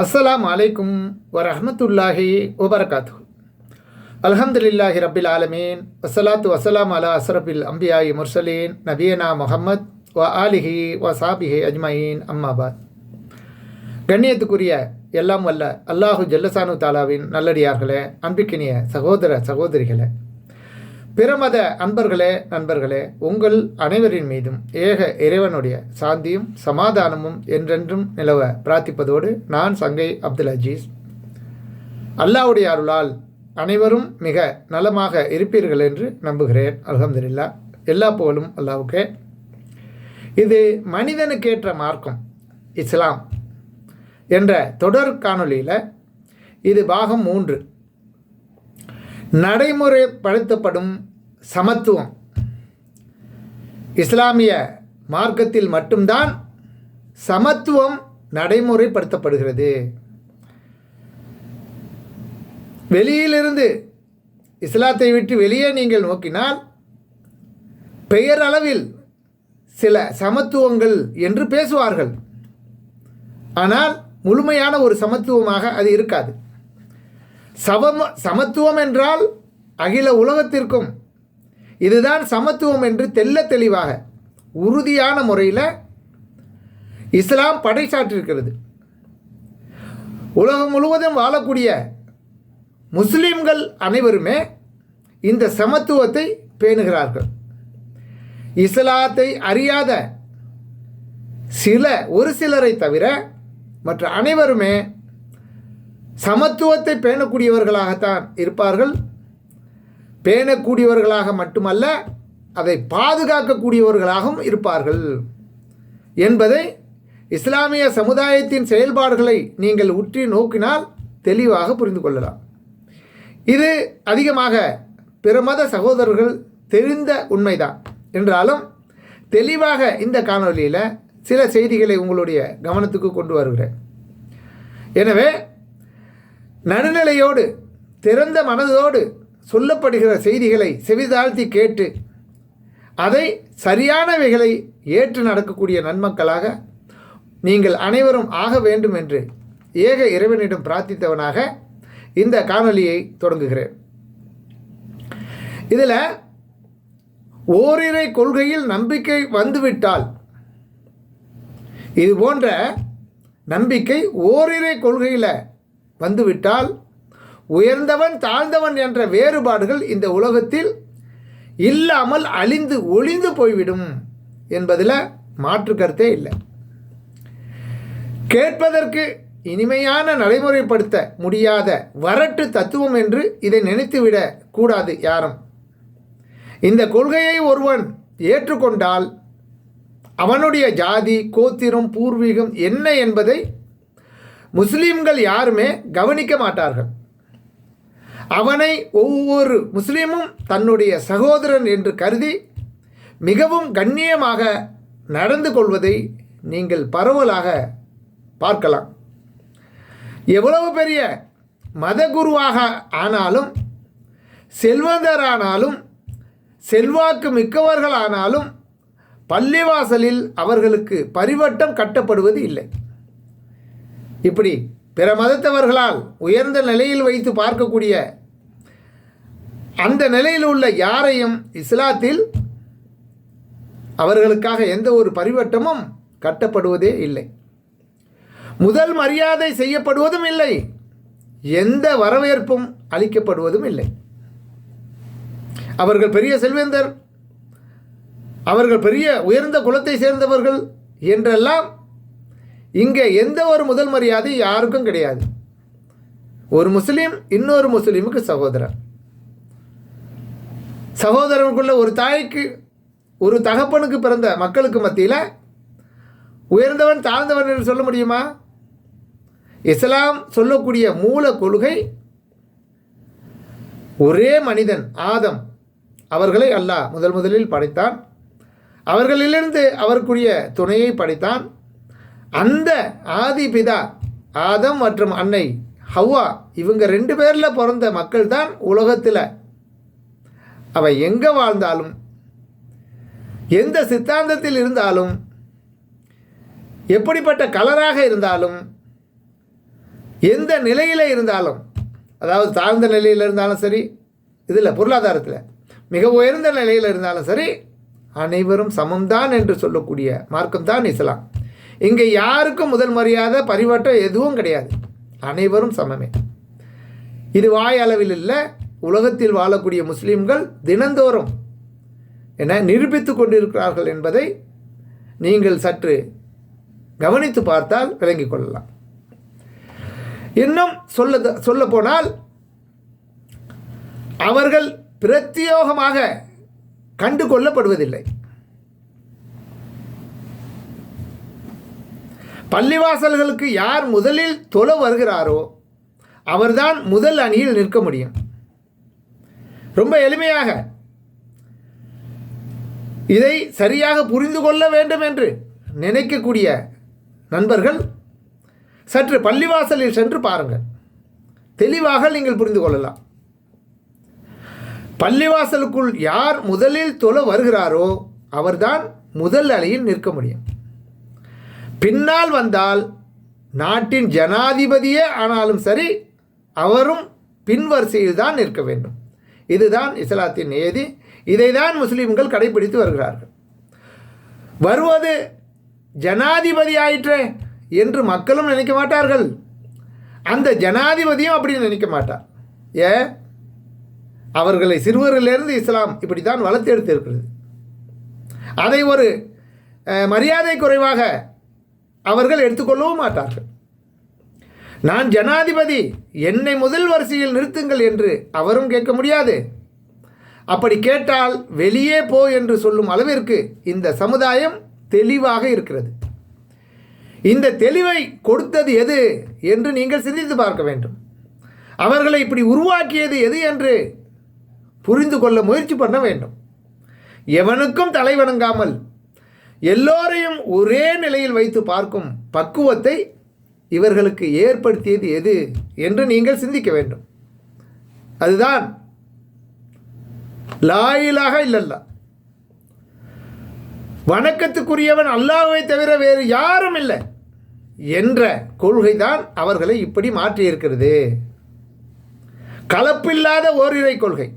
அஸ்ஸலாம் அலைக்கும் வரஹமத்துல்லாஹி வபரகாத்து அல்ஹம்துலில்லாஹி ரபில் ஆலமீன். வசலாத்து வசலாம் அலா அஸ்ரபில் அம்பியாயி முர்சலீன். நபியனா முஹம்மத் வ ஆலிஹி வ சாபிஹி அஜ்மயீன். அம்மாபாத் கண்ணியத்துக்குரிய எல்லாம் வல்ல அல்லாஹு ஜல்லசானு தாலாவின் நல்லடியார்களே அன்பிக்கினிய சகோதர சகோதரிகளே. பிறமத அன்பர்களே நண்பர்களே உங்கள் அனைவரின் மீதும் ஏக இறைவனுடைய சாந்தியும் சமாதானமும் என்றென்றும் நிலவ பிரார்த்திப்பதோடு நான் சங்கை அப்துல் அஜீஸ். அல்லாஹ்வுடைய அருளால் அனைவரும் மிக நலமாக இருப்பீர்கள் என்று நம்புகிறேன். அல்ஹம்துலில்லா. எல்லா புகழும் அல்லாவுக்கே. இது மனிதனுக்கேற்ற மார்க்கம் இஸ்லாம் என்ற தொடர் காணொளியில் இது பாகம் மூன்று. நடைமுறைப்படுத்தப்படும் சமத்துவம். இஸ்லாமிய மார்க்கத்தில் மட்டும்தான் சமத்துவம் நடைமுறைப்படுத்தப்படுகிறது வெளியிலிருந்து இஸ்லாத்தை விட்டு வெளியே நீங்கள் நோக்கினால் பெயரளவில் சில சமத்துவங்கள் என்று பேசுவார்கள். ஆனால் முழுமையான ஒரு சமத்துவமாக அது இருக்காது. சமம் சமத்துவம் என்றால் அகில உலகத்திற்கும். இதுதான் சமத்துவம் என்று தெல்ல தெளிவாக உறுதியான முறையில் இஸ்லாம் படைசாற்றிருக்கிறது உலகம் முழுவதும் வாழக்கூடிய முஸ்லீம்கள் அனைவருமே இந்த சமத்துவத்தை பேணுகிறார்கள். இஸ்லாத்தை அறியாத சில ஒரு சிலரை தவிர மற்ற அனைவருமே சமத்துவத்தை பேணக்கூடியவர்களாகத்தான் இருப்பார்கள். பேணக்கூடியவர்களாக மட்டுமல்ல அதை பாதுகாக்கக்கூடியவர்களாகவும் இருப்பார்கள். என்பதை இஸ்லாமிய சமுதாயத்தின் செயல்பாடுகளை நீங்கள் உற்றி நோக்கினால் தெளிவாக புரிந்து கொள்ளலாம். இது அதிகமாக பிற மத சகோதரர்கள் தெரிந்த உண்மைதான். என்றாலும் தெளிவாக இந்த காணொலியில் சில செய்திகளை உங்களுடைய கவனத்துக்கு கொண்டு வருகிறேன். எனவே நடுநிலையோடு திறந்த மனதோடு சொல்லப்படுகிற செய்திகளை செவிதாழ்த்தி கேட்டு அதை சரியானவைகளை ஏற்று நடக்கக்கூடிய நன்மக்களாக நீங்கள் அனைவரும் ஆக வேண்டும் என்று ஏக இறைவனிடம் பிரார்த்தித்தவனாக இந்த காணொலியை தொடங்குகிறேன். இதில் ஓரிரை கொள்கையில் நம்பிக்கை வந்துவிட்டால் இது போன்ற நம்பிக்கை ஓரிரை கொள்கையில் வந்துவிட்டால் உயர்ந்தவன் தாழ்ந்தவன் என்ற வேறுபாடுகள் இந்த உலகத்தில் இல்லாமல் அழிந்து ஒளிந்து போய்விடும் என்பதில் மாற்று கருத்தே இல்லை. கேட்பதற்கு இனிமையான நடைமுறைப்படுத்த முடியாத வரட்டு தத்துவம் என்று இதை நினைத்துவிடக் கூடாது யாரும். இந்த கொள்கையை ஒருவன் ஏற்றுக்கொண்டால் அவனுடைய ஜாதி கோத்திரம் பூர்வீகம் என்ன என்பதை முஸ்லீம்கள் யாருமே கவனிக்க மாட்டார்கள். அவனை ஒவ்வொரு முஸ்லீமும் தன்னுடைய சகோதரன் என்று கருதி மிகவும் கண்ணியமாக நடந்து கொள்வதை நீங்கள் பரவலாக பார்க்கலாம். எவ்வளவு பெரிய மத குருவாக ஆனாலும் செல்வந்தரானாலும் செல்வாக்கு மிக்கவர்களானாலும் பள்ளிவாசலில் அவர்களுக்கு பரிவட்டம் கட்டப்படுவது இல்லை. இப்படி பிற மதத்தவர்களால் உயர்ந்த நிலையில் வைத்து பார்க்கக்கூடிய அந்த நிலையில் உள்ள யாரையும் இஸ்லாத்தில் அவர்களுக்காக எந்த ஒரு பரிவட்டமும் கட்டப்படுவதே இல்லை. முதல் மரியாதை செய்யப்படுவதும் இல்லை. எந்த வரவேற்பும் அளிக்கப்படுவதும் இல்லை. அவர்கள் பெரிய செல்வேந்தர் அவர்கள் பெரிய உயர்ந்த குலத்தை சேர்ந்தவர்கள் என்றெல்லாம் இங்கே எந்த ஒரு முதல் மரியாதை யாருக்கும் கிடையாது. ஒரு முஸ்லீம் இன்னொரு முஸ்லீமுக்கு சகோதரன் சகோதரனுக்குள்ள ஒரு தாய்க்கு ஒரு தகப்பனுக்கு பிறந்த மக்களுக்கு மத்தியில் உயர்ந்தவன் தாழ்ந்தவன் என்று சொல்ல முடியுமா? இஸ்லாம் சொல்லக்கூடிய மூல கொள்கை ஒரே மனிதன் ஆதம். அவர்களை அல்லாஹ் முதல் முதலில் படைத்தான். அவர்களிலிருந்து அவருக்குரிய துணையை படைத்தான். அந்த ஆதி பிதா ஆதம் மற்றும் அன்னை ஹவ்வா இவங்க ரெண்டு பேரில் பிறந்த மக்கள் தான் உலகத்தில். அவன் எங்கே வாழ்ந்தாலும் எந்த சித்தாந்தத்தில் இருந்தாலும் எப்படிப்பட்ட கலராக இருந்தாலும் எந்த நிலையில் இருந்தாலும் அதாவது தாழ்ந்த நிலையில் இருந்தாலும் சரி இதில் பொருளாதாரத்தில் மிக உயர்ந்த நிலையில் இருந்தாலும் சரி அனைவரும் சமம்தான் என்று சொல்லக்கூடிய மார்க்கம்தான் இஸ்லாம். இங்கே யாருக்கும் முதல் மரியாதை பரிவட்டம் எதுவும் கிடையாது. அனைவரும் சமமே. இது வாய் அளவில் இல்லை உலகத்தில் வாழக்கூடிய முஸ்லீம்கள் தினந்தோறும் என நிரூபித்து கொண்டிருக்கிறார்கள் என்பதை நீங்கள் சற்று கவனித்து பார்த்தால் விளங்கிக் கொள்ளலாம். இன்னும் சொல்ல சொல்ல போனால் அவர்கள் பிரத்யோகமாக கண்டு கொள்ளப்படுவதில்லை பள்ளிவாசல்களுக்கு யார் முதலில் தொழ வருகிறாரோ அவர்தான் முதல் அணியில் நிற்க முடியும். ரொம்ப எளிமையாக. இதை சரியாக புரிந்து கொள்ள வேண்டும் என்று நினைக்கக்கூடிய நண்பர்கள் சற்று பள்ளிவாசலில் சென்று பாருங்கள். தெளிவாக நீங்கள் புரிந்து கொள்ளலாம். பள்ளிவாசலுக்குள் யார் முதலில் தொழ வருகிறாரோ அவர்தான் முதல் அலையில் நிற்க முடியும். பின்னால் வந்தால் நாட்டின் ஜனாதிபதியே ஆனாலும் சரி அவரும் பின்வரிசையில் தான் நிற்க வேண்டும். இதுதான் இஸ்லாத்தின் நியதி. இதை தான் முஸ்லீம்கள் கடைபிடித்து வருகிறார்கள். வருவது ஜனாதிபதி ஆயிற்றே என்று மக்களும் நினைக்க மாட்டார்கள். அந்த ஜனாதிபதியும் அப்படி நினைக்க மாட்டார். ஏ? அவர்களை சிறுவரிலிருந்து இஸ்லாம் இப்படி தான் வளர்த்து எடுத்திருக்கிறது. அதை ஒரு மரியாதை குறைவாக அவர்கள் எடுத்துக்கொள்ளவும் மாட்டார்கள். நான் ஜனாதிபதி என்னை முதல் வரிசையில் நிறுத்துங்கள் என்று அவரும் கேட்க முடியாது. அப்படி கேட்டால் வெளியே போ என்று சொல்லும் அளவிற்கு இந்த சமுதாயம் தெளிவாக இருக்கிறது. இந்த தெளிவை கொடுத்தது எது என்று நீங்கள் சிந்தித்து பார்க்க வேண்டும். அவர்களை இப்படி உருவாக்கியது எது என்று புரிந்து கொள்ள முயற்சி பண்ண வேண்டும். எவனுக்கும் தலை வணங்காமல் எல்லோரையும் ஒரே நிலையில் வைத்து பார்க்கும் பக்குவத்தை இவர்களுக்கு ஏற்படுத்தியது எது என்று நீங்கள் சிந்திக்க வேண்டும். அதுதான் லாயிலாக இல்லல்லா. வணக்கத்துக்குரியவன் அல்லாஹுவை தவிர வேறு யாரும் இல்லை என்ற கொள்கை தான் அவர்களை இப்படி மாற்றியிருக்கிறது. கலப்பில்லாத ஓரிரை கொள்கை.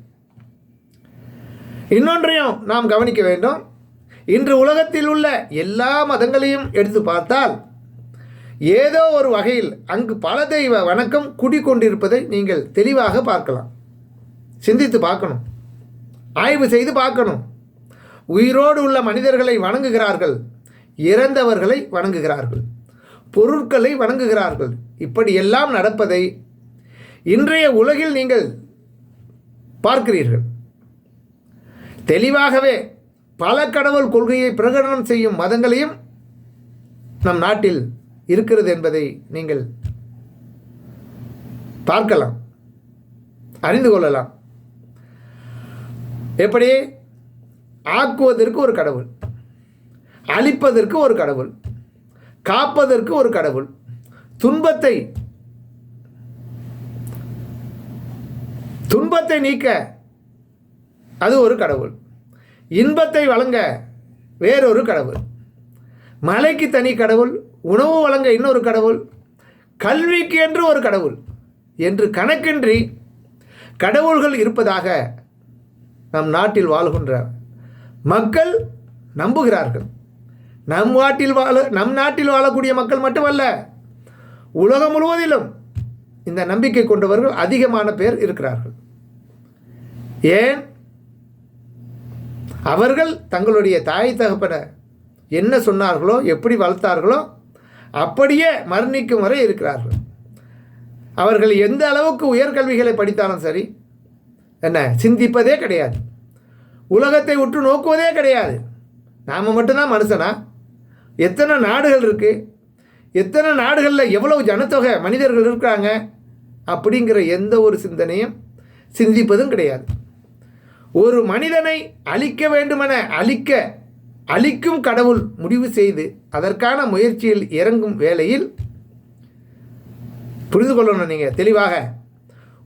இன்னொன்றையும் நாம் கவனிக்க வேண்டும். இன்று உலகத்தில் உள்ள எல்லா மதங்களையும் எடுத்து பார்த்தால் ஏதோ ஒரு வகையில் அங்கு பல தெய்வ வணக்கம் குடிக்கொண்டிருப்பதை நீங்கள் தெளிவாக பார்க்கலாம். சிந்தித்து பார்க்கணும். ஆய்வு செய்து பார்க்கணும். உயிரோடு உள்ள மனிதர்களை வணங்குகிறார்கள். இறந்தவர்களை வணங்குகிறார்கள். பொருட்களை வணங்குகிறார்கள். இப்படியெல்லாம் நடப்பதை இன்றைய உலகில் நீங்கள் பார்க்கிறீர்கள். தெளிவாகவே பல கடவுள் கொள்கையை பிரகடனம் செய்யும் மதங்களையும் நம் நாட்டில் இருக்கிறது என்பதை நீங்கள் பார்க்கலாம் அறிந்து கொள்ளலாம். எப்படி? ஆக்குவதற்கு ஒரு கடவுள் அழிப்பதற்கு ஒரு கடவுள் காப்பதற்கு ஒரு கடவுள் துன்பத்தை துன்பத்தை நீக்க அது ஒரு கடவுள். இன்பத்தை வழங்க வேறொரு கடவுள். மலைக்கு தனி கடவுள் உணவு வழங்க இன்னொரு கடவுள் கல்விக்கு என்று ஒரு கடவுள் என்று கணக்கின்றி கடவுள்கள் இருப்பதாக நம் நாட்டில் வாழ்கின்ற மக்கள் நம்புகிறார்கள். நம் நாட்டில் வாழ நம் நாட்டில் வாழக்கூடிய மக்கள் மட்டுமல்ல உலகம் முழுவதிலும் இந்த நம்பிக்கை கொண்டவர்கள் அதிகமான பேர் இருக்கிறார்கள். ஏன்? அவர்கள் தங்களுடைய தாய் தகப்பனை என்ன சொன்னார்களோ எப்படி வளர்த்தார்களோ அப்படியே மரணிக்கும் வரை இருக்கிறார்கள். அவர்கள் எந்த அளவுக்கு உயர்கல்விகளை படித்தாலும் சரி என்ன சிந்திப்பதே கிடையாது. உலகத்தை உற்று நோக்குவதே கிடையாது. நாம் மட்டும்தான் மனுஷனா? எத்தனை நாடுகள் இருக்குது எத்தனை நாடுகளில் எவ்வளவு ஜனத்தொகை மனிதர்கள் இருக்கிறாங்க? அப்படிங்கிற எந்த ஒரு சிந்தனையும் சிந்திப்பதும் கிடையாது. ஒரு மனிதனை அழிக்க வேண்டுமென அழிக்க அழிக்கும் கடவுள் முடிவு செய்து அதற்கான முயற்சியில் இறங்கும் வேளையில் புரிந்து கொள்ளணும் நீங்கள் தெளிவாக.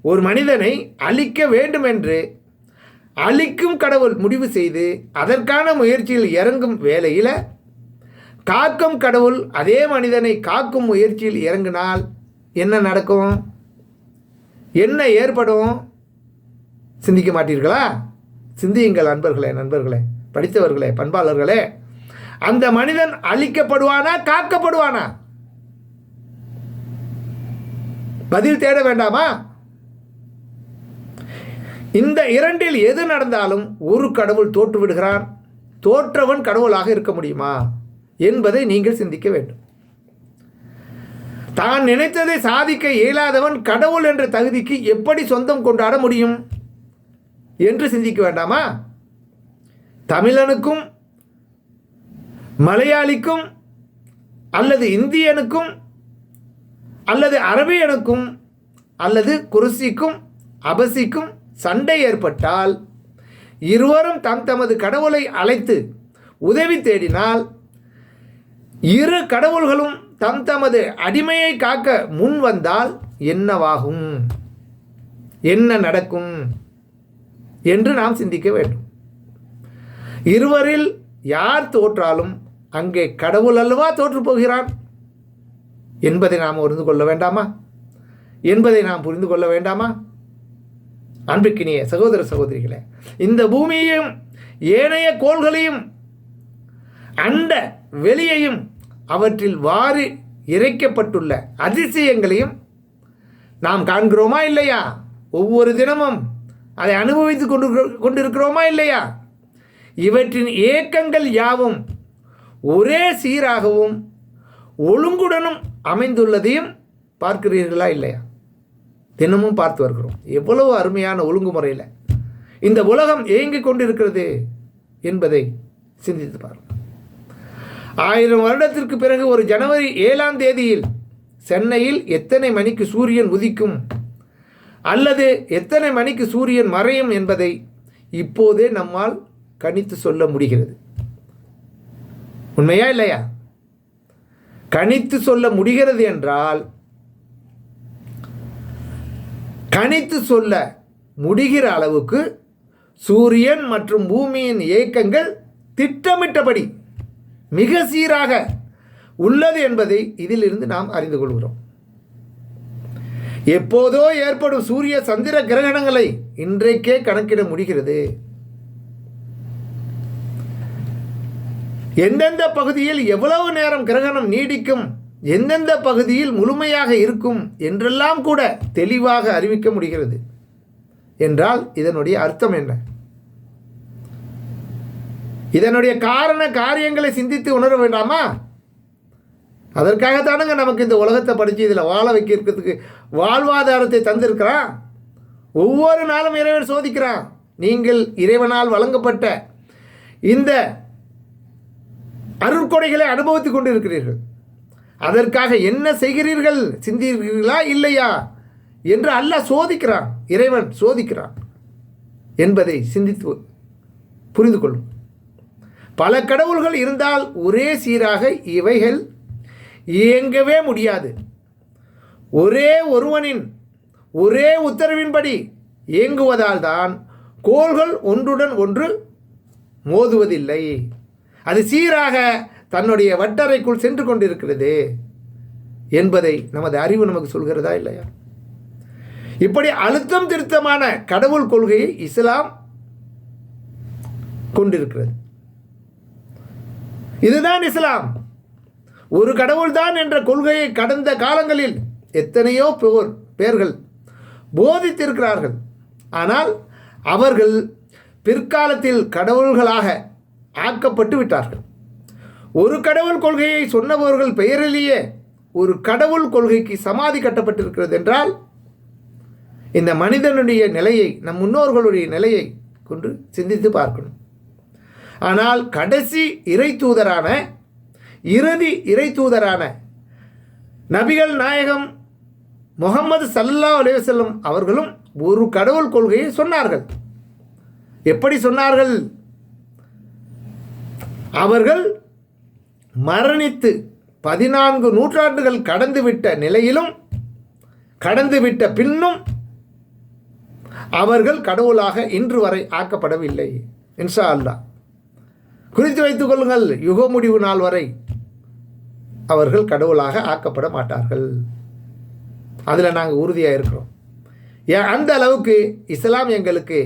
ஒரு மனிதனை அழிக்க வேண்டும் என்று அழிக்கும் கடவுள் முடிவு செய்து அதற்கான முயற்சியில் இறங்கும் வேளையில் காக்கும் கடவுள் அதே மனிதனை காக்கும் முயற்சியில் இறங்கினால் என்ன நடக்கும்? என்ன ஏற்படும்? சிந்திக்க மாட்டீர்களா? சிந்தியுங்கள் அன்பர்களே நண்பர்களே படித்தவர்களே பண்பாளர்களே. அந்த மனிதன் அழிக்கப்படுவானா காக்கப்படுவானா? பதில் தேட வேண்டாமா? இந்த இரண்டில் எது நடந்தாலும் ஒரு கடவுள் தோற்று விடுகிறான் தோற்றவன் கடவுளாக இருக்க முடியுமா? என்பதை நீங்கள் சிந்திக்க வேண்டும். தான் நினைத்ததை சாதிக்க இயலாதவன் கடவுள் என்ற தகுதிக்கு எப்படி சொந்தம் கொண்டாட முடியும்? என்று சிந்திக்க வேண்டாமா? தமிழனுக்கும் மலையாளிக்கும் அல்லது இந்தியனுக்கும் அல்லது அரபியனுக்கும் அல்லது குருசிக்கும் அபசிக்கும் சண்டை ஏற்பட்டால் இருவரும் தம் தமது கடவுளை அழைத்து உதவி தேடினால் இரு கடவுள்களும் தம் தமது அடிமையை காக்க முன் வந்தால் என்னவாகும்? என்ன நடக்கும்? என்று நாம் சிந்திக்க வேண்டும். இருவரில் யார் தோற்றாலும் அங்கே கடவுள் அல்லவா தோற்று போகிறான்? என்பதை நாம் உணர்ந்து கொள்ள வேண்டாமா? என்பதை நாம் புரிந்து கொள்ள வேண்டாமா? அன்பிக்கினிய சகோதர சகோதரிகளே இந்த பூமியையும் ஏனைய கோள்களையும் அண்ட வெளியையும் அவற்றில் வாரி இறைக்கப்பட்டுள்ள அதிசயங்களையும் நாம் காண்கிறோமா இல்லையா? ஒவ்வொரு தினமும் அதை அனுபவித்து கொண்டு கொண்டிருக்கிறோமா இல்லையா? இவற்றின் இயக்கங்கள் யாவும் ஒரே சீராகவும் ஒழுங்குடனும் அமைந்துள்ளதையும் பார்க்கிறீர்களா இல்லையா? தினமும் பார்த்து வருகிறோம். எவ்வளவு அருமையான ஒழுங்குமுறையில் இந்த உலகம் இயங்கிக் கொண்டிருக்கிறது என்பதை சிந்தித்து பாருங்கள். ஆயிரம் வருடத்திற்கு பிறகு ஒரு ஜனவரி ஏழாம் தேதியில் சென்னையில் எத்தனை மணிக்கு சூரியன் உதிக்கும் அல்லது எத்தனை மணிக்கு சூரியன் மறையும் என்பதை இப்போதே நம்மால் கணித்து சொல்ல முடிகிறது. உண்மையா இல்லையா? கணித்து சொல்ல முடிகிறது என்றால் கணித்து சொல்ல முடிகிற அளவுக்கு சூரியன் மற்றும் பூமியின் இயக்கங்கள் திட்டமிட்டபடி மிக சீராக உள்ளது என்பதை இதிலிருந்து நாம் அறிந்து கொள்கிறோம். எப்போதோ ஏற்படும் சூரிய சந்திர கிரகணங்களை இன்றைக்கே கணக்கிட முடிகிறது. எந்தெந்த பகுதியில் எவ்வளவு நேரம் கிரகணம் நீடிக்கும் எந்தெந்த பகுதியில் முழுமையாக இருக்கும் என்றெல்லாம் கூட தெளிவாக அறிவிக்க முடிகிறது. என்றால் இதனுடைய அர்த்தம் என்ன? இதனுடைய காரண காரியங்களை சிந்தித்து உணர வேண்டாமா? அதற்காகத்தானுங்க நமக்கு இந்த உலகத்தை படித்து இதில் வாழ வைக்கிறதுக்கு வாழ்வாதாரத்தை தந்திருக்கிறான். ஒவ்வொரு நாளும் இறைவன் சோதிக்கிறான். நீங்கள் இறைவனால் வழங்கப்பட்ட இந்த அருட்கொடைகளை அனுபவித்துக் கொண்டிருக்கிறீர்கள். அதற்காக என்ன செய்கிறீர்கள்? சிந்திக்கிறீர்களா? இல்லையா? என்று அல்லாஹ் சோதிக்கிறான். இறைவன் சோதிக்கிறான் என்பதை சிந்தித்து புரிந்து கொள்ளும். பல கடவுள்கள் இருந்தால் ஒரே சீராக இவைகள் இயங்கவே முடியாது. ஒரே ஒருவனின் ஒரே உத்தரவின்படி இயங்குவதால் தான் கோள்கள் ஒன்றுடன் ஒன்று மோதுவதில்லை. அது சீராக தன்னுடைய வட்டறைக்குள் சென்று கொண்டிருக்கிறது என்பதை நமது அறிவு நமக்கு சொல்கிறதா இல்லையா? இப்படி அழுத்தம் திருத்தமான கடவுள் கொள்கையை இஸ்லாம் கொண்டிருக்கிறது. இதுதான் இஸ்லாம். ஒரு கடவுள்தான் என்ற கொள்கையை கடந்த காலங்களில் எத்தனையோ பேர் பேர்கள் போதித்திருக்கிறார்கள். ஆனால் அவர்கள் பிற்காலத்தில் கடவுள்களாக ஆக்கப்பட்டு விட்டார்கள். ஒரு கடவுள் கொள்கையை சொன்னவர்கள் பெயரிலேயே ஒரு கடவுள் கொள்கைக்கு சமாதி கட்டப்பட்டிருக்கிறது என்றால் இந்த மனிதனுடைய நிலையை நம் முன்னோர்களுடைய நிலையை கொண்டு சிந்தித்து பார்க்கணும். ஆனால் கடைசி இறை தூதரான இறுதி இறை தூதரான நபிகள் நாயகம் முகமது சல்லா அலைவசல்லம் அவர்களும் ஒரு கடவுள் கொள்கையை சொன்னார்கள். எப்படி சொன்னார்கள்? அவர்கள் மரணித்து பதினான்கு நூற்றாண்டுகள் கடந்துவிட்ட நிலையிலும் கடந்துவிட்ட பின்னும் அவர்கள் கடவுளாக இன்று வரை ஆக்கப்படவில்லை இன்ஷா அல்லா குறித்து வைத்துக் கொள்ளுங்கள் யுக முடிவு நாள் வரை. அவர்கள் கடவுளாக ஆக்கப்பட மாட்டார்கள். அதில் நாங்கள் உறுதியாக இருக்கிறோம். ஏன்? அந்த அளவுக்கு இஸ்லாம் எங்களுக்கு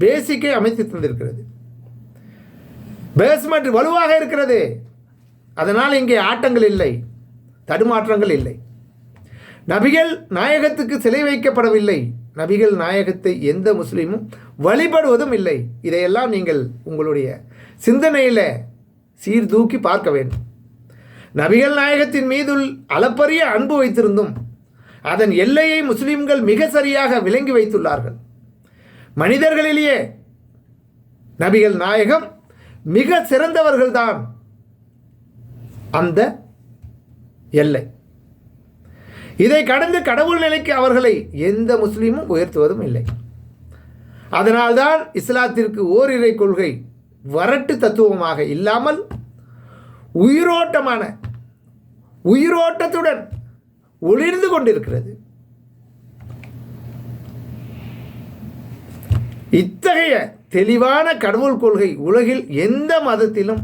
பேசிக்கை அமைத்து தந்திருக்கிறது. பேஸ்மெண்ட் வலுவாக இருக்கிறது. அதனால் இங்கே ஆட்டங்கள் இல்லை. தடுமாற்றங்கள் இல்லை. நபிகள் நாயகத்துக்கு சிலை வைக்கப்படவில்லை. நபிகள் நாயகத்தை எந்த முஸ்லீமும் வழிபடுவதும் இல்லை. இதையெல்லாம் நீங்கள் உங்களுடைய சிந்தனையில் சீர்தூக்கி பார்க்க வேண்டும். நபிகள் நாயகத்தின் மீது அளப்பரிய அன்பு வைத்திருந்தும் அதன் எல்லையை முஸ்லிம்கள் மிக சரியாக விளங்கி வைத்துள்ளார்கள். மனிதர்களிலேயே நபிகள் நாயகம் மிக சிறந்தவர்கள்தான் அந்த எல்லை. இதை கடந்து கடவுள் நிலைக்கு அவர்களை எந்த முஸ்லீமும் உயர்த்துவதும் இல்லை. அதனால்தான் இஸ்லாத்திற்கு ஓரிரை கொள்கை வரட்டு தத்துவமாக இல்லாமல் உயிரோட்டமான உயிரோட்டத்துடன் ஒளிர்ந்து கொண்டிருக்கிறது. இத்தகைய தெளிவான கடவுள் கொள்கை உலகில் எந்த மதத்திலும்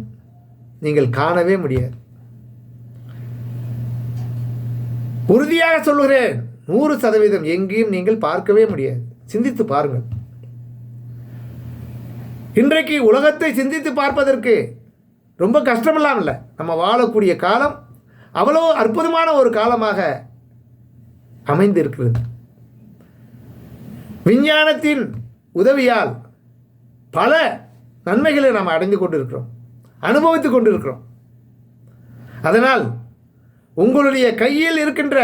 நீங்கள் காணவே முடியாது. உறுதியாக சொல்லுகிறேன் நூறு சதவீதம் எங்கேயும் நீங்கள் பார்க்கவே முடியாது. சிந்தித்து பாருங்கள். இன்றைக்கு உலகத்தை சிந்தித்து பார்ப்பதற்கு ரொம்ப கஷ்டமெல்லாம் இல்லை நம்ம வாழக்கூடிய காலம் அவ்வளோ அற்புதமான ஒரு காலமாக அமைந்திருக்கிறது. விஞ்ஞானத்தின் உதவியால் பல நன்மைகளை நாம் அடைந்து கொண்டிருக்கிறோம் அனுபவித்து கொண்டிருக்கிறோம். அதனால் உங்களுடைய கையில் இருக்கின்ற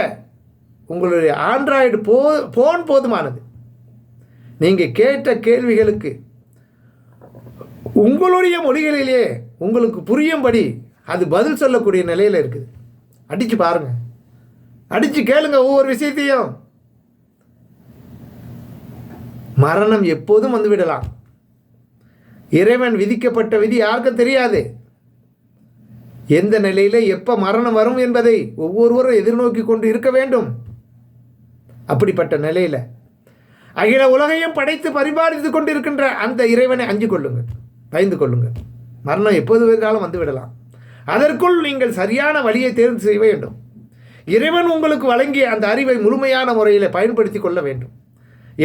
உங்களுடைய ஆண்ட்ராய்டு போ ஃபோன் போதுமானது. நீங்கள் கேட்ட கேள்விகளுக்கு உங்களுடைய மொழிகளிலே உங்களுக்கு புரியும்படி அது பதில் சொல்லக்கூடிய நிலையில் இருக்குது. அடித்து பாருங்க. அடித்து கேளுங்க ஒவ்வொரு விஷயத்தையும். மரணம் எப்போதும் வந்து விடலாம். இறைவன் விதிக்கப்பட்ட விதி யாருக்கும் தெரியாது. எந்த நிலையில் எப்போ மரணம் வரும் என்பதை ஒவ்வொருவரும் எதிர்நோக்கி கொண்டு இருக்க வேண்டும். அப்படிப்பட்ட நிலையில். அகில உலகையும் படைத்து பரிபாலித்து கொண்டிருக்கின்ற அந்த இறைவனை அஞ்சு கொள்ளுங்கள் பயந்து கொள்ளுங்கள். மரணம் எப்போது வேண்டாலும் வந்து விடலாம். அதற்குள் நீங்கள் சரியான வழியை தேர்வு செய்ய வேண்டும். இறைவன் உங்களுக்கு வழங்கிய அந்த அறிவை முழுமையான முறையில் பயன்படுத்தி கொள்ள வேண்டும்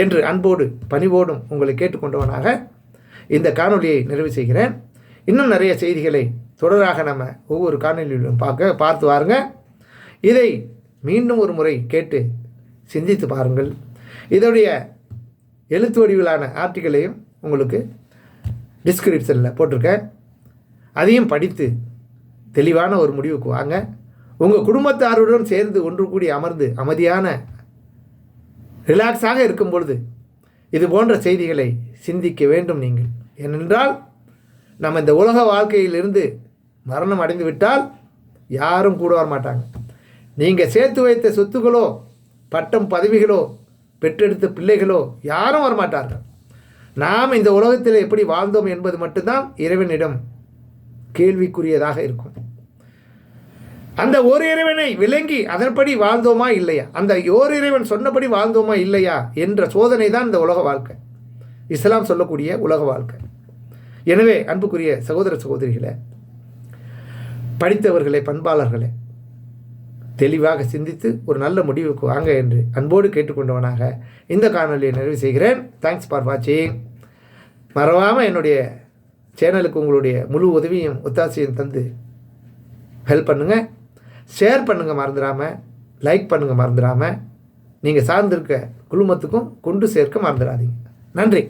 என்று அன்போடு பணிவோடும் உங்களை கேட்டுக்கொண்டவனாக இந்த காணொலியை நிறைவு செய்கிறேன். இன்னும் நிறைய செய்திகளை தொடராக நம்ம ஒவ்வொரு காணொலியிலும் பார்க்க பார்த்து வாருங்க. இதை மீண்டும் ஒரு முறை கேட்டு சிந்தித்து பாருங்கள். இதோடைய எழுத்து வடிவிலான ஆர்டிக்கலையும் உங்களுக்கு டிஸ்கிரிப்ஷனில் போட்டிருக்கேன். அதையும் படித்து தெளிவான ஒரு முடிவுக்கு வாங்க. உங்கள் குடும்பத்தாருடன் சேர்ந்து ஒன்று கூடி அமர்ந்து அமைதியான ரிலாக்ஸாக இருக்கும் பொழுது இது போன்ற செய்திகளை சிந்திக்க வேண்டும் நீங்கள். ஏனென்றால் நம்ம இந்த உலக வாழ்க்கையிலிருந்து மரணம் அடைந்து விட்டால் யாரும் கூட வர மாட்டாங்க. நீங்கள் சேர்த்து வைத்த சொத்துக்களோ பட்டம் பதவிகளோ பெற்றெடுத்த பிள்ளைகளோ யாரும் வரமாட்டார்கள் நாம் இந்த உலகத்தில் எப்படி வாழ்ந்தோம் என்பது மட்டும்தான் இறைவனிடம் கேள்விக்குரியதாக இருக்கும். அந்த ஓர் இறைவனை விளங்கி அதன்படி வாழ்ந்தோமா இல்லையா? அந்த ஓர் இறைவன் சொன்னபடி வாழ்ந்தோமா இல்லையா? என்ற சோதனை தான் இந்த உலக வாழ்க்கை. இஸ்லாம் சொல்லக்கூடிய உலக வாழ்க்கை. எனவே அன்புக்குரிய சகோதர சகோதரிகளை படித்தவர்களை பண்பாளர்களை தெளிவாக சிந்தித்து ஒரு நல்ல முடிவுக்கு வாங்க என்று அன்போடு கேட்டுக்கொண்டவனாக இந்த காணொலியை நிறைவு செய்கிறேன். தேங்க்ஸ் ஃபார் வாட்சிங் மறவாமல் என்னுடைய சேனலுக்கு உங்களுடைய முழு உதவியும் ஒத்தாசையும் தந்து ஹெல்ப் பண்ணுங்கள் ஷேர் பண்ணுங்கள் மறந்துடாமல் லைக் பண்ணுங்கள் மறந்துடாமல் நீங்கள் சார்ந்திருக்க குழுமத்துக்கும் கொண்டு சேர்க்க மறந்துடாதீங்க நன்றி.